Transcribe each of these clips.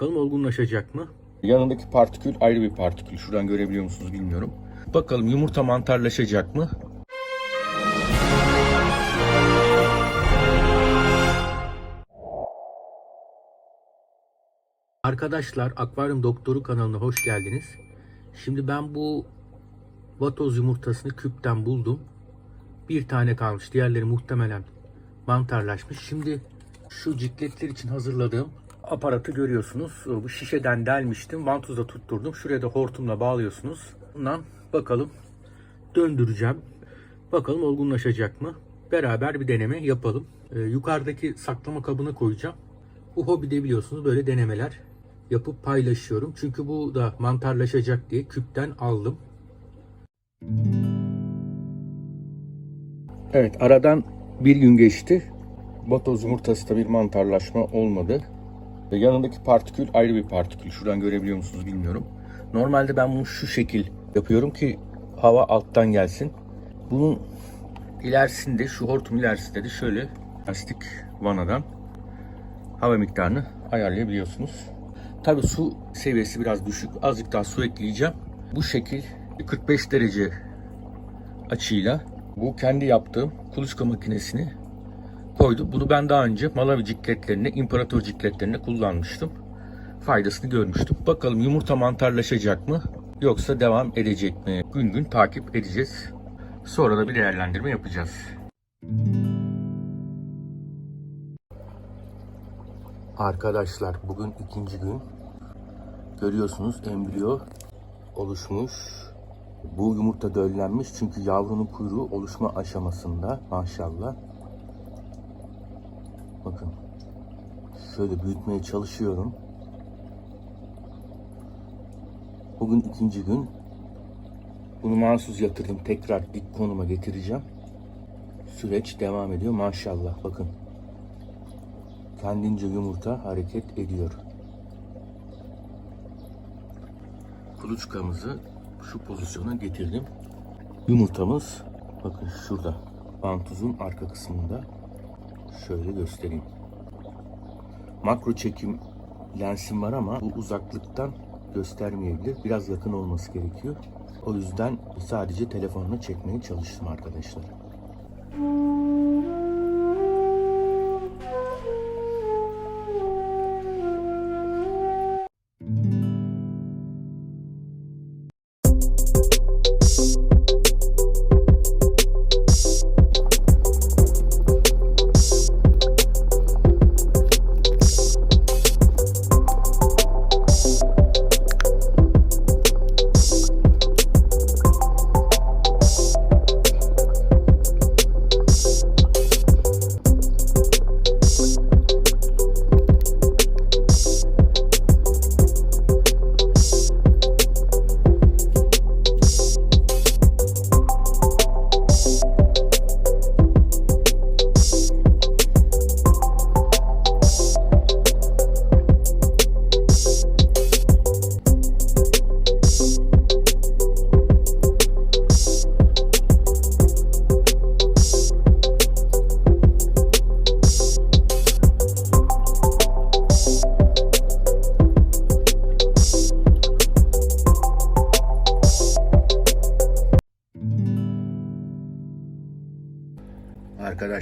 Bakalım olgunlaşacak mı? Yanındaki partikül ayrı bir partikül. Şuradan görebiliyor musunuz bilmiyorum. Bakalım yumurta mantarlaşacak mı? Arkadaşlar Akvaryum Doktoru kanalına hoş geldiniz. Şimdi ben bu vatoz yumurtasını küpten buldum. Bir tane kalmış. Diğerleri muhtemelen mantarlaşmış. Şimdi şu cikletler için hazırladığım aparatı görüyorsunuz. Bu şişeden delmiştim. Vantuzla tutturdum. Şuraya da hortumla bağlıyorsunuz. Bundan bakalım döndüreceğim. Bakalım olgunlaşacak mı? Beraber bir deneme yapalım. Ee, yukarıdaki saklama kabına koyacağım. Bu hobide biliyorsunuz böyle denemeler yapıp paylaşıyorum. Çünkü bu da mantarlaşacak diye küpten aldım. Evet aradan bir gün geçti. Vatoz yumurtasında bir mantarlaşma olmadı. Ve yanındaki partikül ayrı bir partikül. Şuradan görebiliyor musunuz bilmiyorum. Normalde ben bunu şu şekil yapıyorum ki hava alttan gelsin. Bunun ilerisinde şu hortum ilerisinde de şöyle plastik vanadan hava miktarını ayarlayabiliyorsunuz. Tabi su seviyesi biraz düşük. Azıcık daha su ekleyeceğim. Bu şekil 45 derece açıyla bu kendi yaptığım kuluçka makinesini koydum. Bunu ben daha önce Malawi cikletlerinde, imparator cikletlerinde kullanmıştım. Faydasını görmüştüm. Bakalım yumurta mantarlaşacak mı? Yoksa devam edecek mi? Gün gün takip edeceğiz. Sonra da bir değerlendirme yapacağız. Arkadaşlar bugün ikinci gün. Görüyorsunuz embriyo oluşmuş. Bu yumurta döllenmiş çünkü yavrunun kuyruğu oluşma aşamasında maşallah. Bakın. Şöyle büyütmeye çalışıyorum. Bugün ikinci gün. Bunu mahsus yatırdım. Tekrar ilk konuma getireceğim. Süreç devam ediyor. Maşallah bakın. Kendince yumurta hareket ediyor. Kuluçkamızı şu pozisyona getirdim. Yumurtamız bakın şurada. Vantuzun arka kısmında. Şöyle göstereyim. Makro çekim lensim var ama bu uzaklıktan göstermeyebilir. Biraz yakın olması gerekiyor. O yüzden sadece telefonla çekmeye çalıştım arkadaşlar.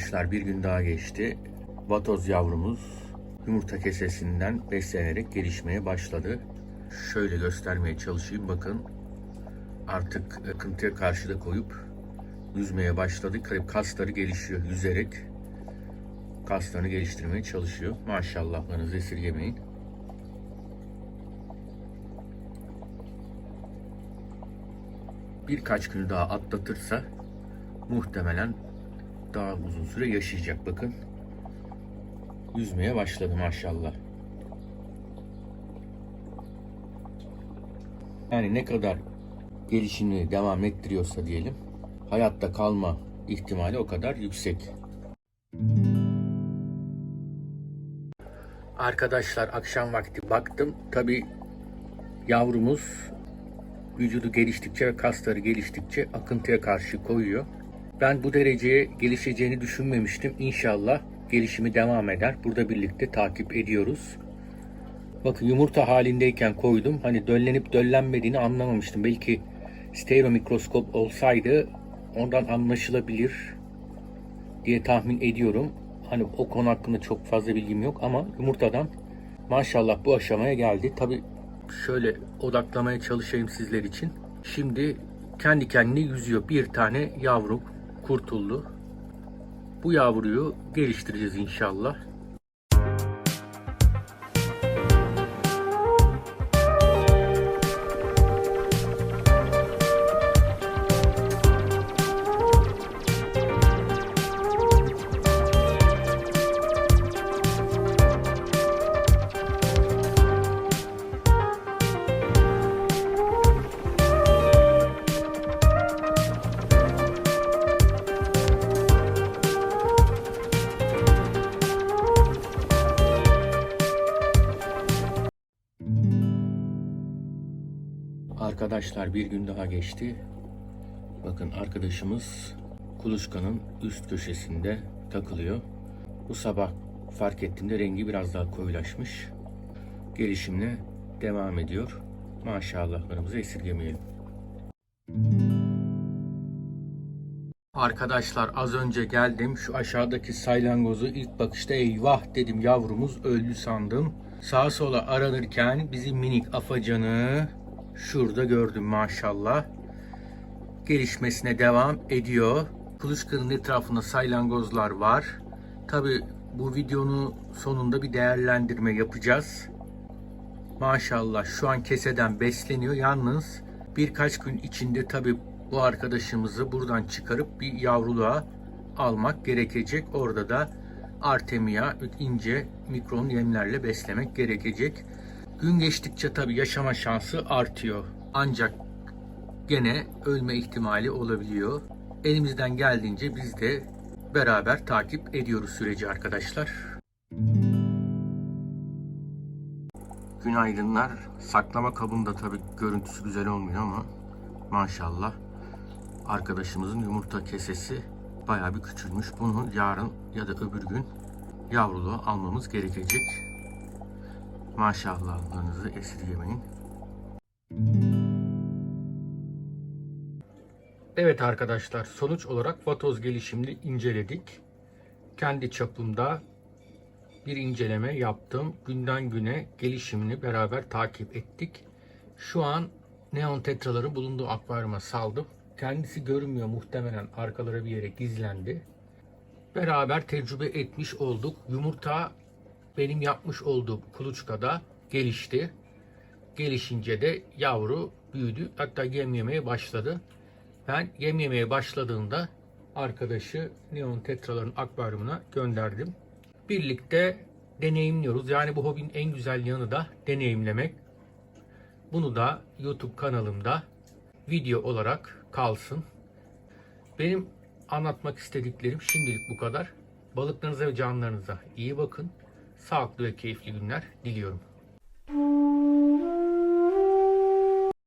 Arkadaşlar bir gün daha geçti. Vatoz yavrumuz yumurta kesesinden beslenerek gelişmeye başladı. Şöyle göstermeye çalışayım. Bakın artık akıntıya karşı da koyup yüzmeye başladı. Kasları gelişiyor yüzerek. Kaslarını geliştirmeye çalışıyor. Maşallahlarınızı esirgemeyin. Birkaç günü daha atlatırsa muhtemelen daha uzun süre yaşayacak bakın. Yüzmeye başladı maşallah. Yani ne kadar gelişimini devam ettiriyorsa diyelim hayatta kalma ihtimali o kadar yüksek. Arkadaşlar akşam vakti baktım. Tabi yavrumuz vücudu geliştikçe ve kasları geliştikçe akıntıya karşı koyuyor. Ben bu dereceye gelişeceğini düşünmemiştim. İnşallah gelişimi devam eder. Burada birlikte takip ediyoruz. Bakın yumurta halindeyken koydum. Hani döllenip döllenmediğini anlamamıştım. Belki stereo mikroskop olsaydı ondan anlaşılabilir diye tahmin ediyorum. Hani o konu hakkında çok fazla bilgim yok ama yumurtadan maşallah bu aşamaya geldi. Tabi şöyle odaklamaya çalışayım sizler için. Şimdi kendi kendine yüzüyor. Bir tane yavru kurtuldu. Bu yavruyu geliştireceğiz inşallah. Arkadaşlar bir gün daha geçti. Bakın arkadaşımız kuluçkanın üst köşesinde takılıyor. Bu sabah fark ettiğimde rengi biraz daha koyulaşmış. Gelişimine devam ediyor. Maşallahlarımızı esirgemeyelim. Arkadaşlar az önce geldim. Şu aşağıdaki saylangozu ilk bakışta eyvah dedim yavrumuz öldü sandım. Sağa sola aranırken bizim minik afacanı şurada gördüm maşallah. Gelişmesine devam ediyor. Kuluçkanın etrafında saylangozlar var. Tabi bu videonun sonunda bir değerlendirme yapacağız. Maşallah şu an keseden besleniyor. Yalnız birkaç gün içinde tabi bu arkadaşımızı buradan çıkarıp bir yavruluğa almak gerekecek. Orada da Artemia ince mikron yemlerle beslemek gerekecek. Gün geçtikçe tabi yaşama şansı artıyor. Ancak gene ölme ihtimali olabiliyor. Elimizden geldiğince biz de beraber takip ediyoruz süreci arkadaşlar. Günaydınlar. Saklama kabında tabi görüntüsü güzel olmuyor ama maşallah arkadaşımızın yumurta kesesi bayağı bir küçülmüş. Bunu yarın ya da öbür gün yavruluğa almamız gerekecek. Maşallahlarınızı esirgemeyin. Evet arkadaşlar sonuç olarak vatoz gelişimini inceledik. Kendi çapımda bir inceleme yaptım. Günden güne gelişimini beraber takip ettik. Şu an neon tetraların bulunduğu akvaryuma saldım. Kendisi görünmüyor muhtemelen arkalara bir yere gizlendi. Beraber tecrübe etmiş olduk. Yumurta benim yapmış olduğum kuluçkada gelişti. Gelişince de yavru büyüdü. Hatta yem yemeye başladı. Ben yem yemeye başladığında arkadaşı neon tetraların akvaryumuna gönderdim. Birlikte deneyimliyoruz. Yani bu hobinin en güzel yanı da deneyimlemek. Bunu da YouTube kanalımda video olarak kalsın. Benim anlatmak istediklerim şimdilik bu kadar. Balıklarınıza ve canlarınıza iyi bakın. Sağlıklı ve keyifli günler diliyorum.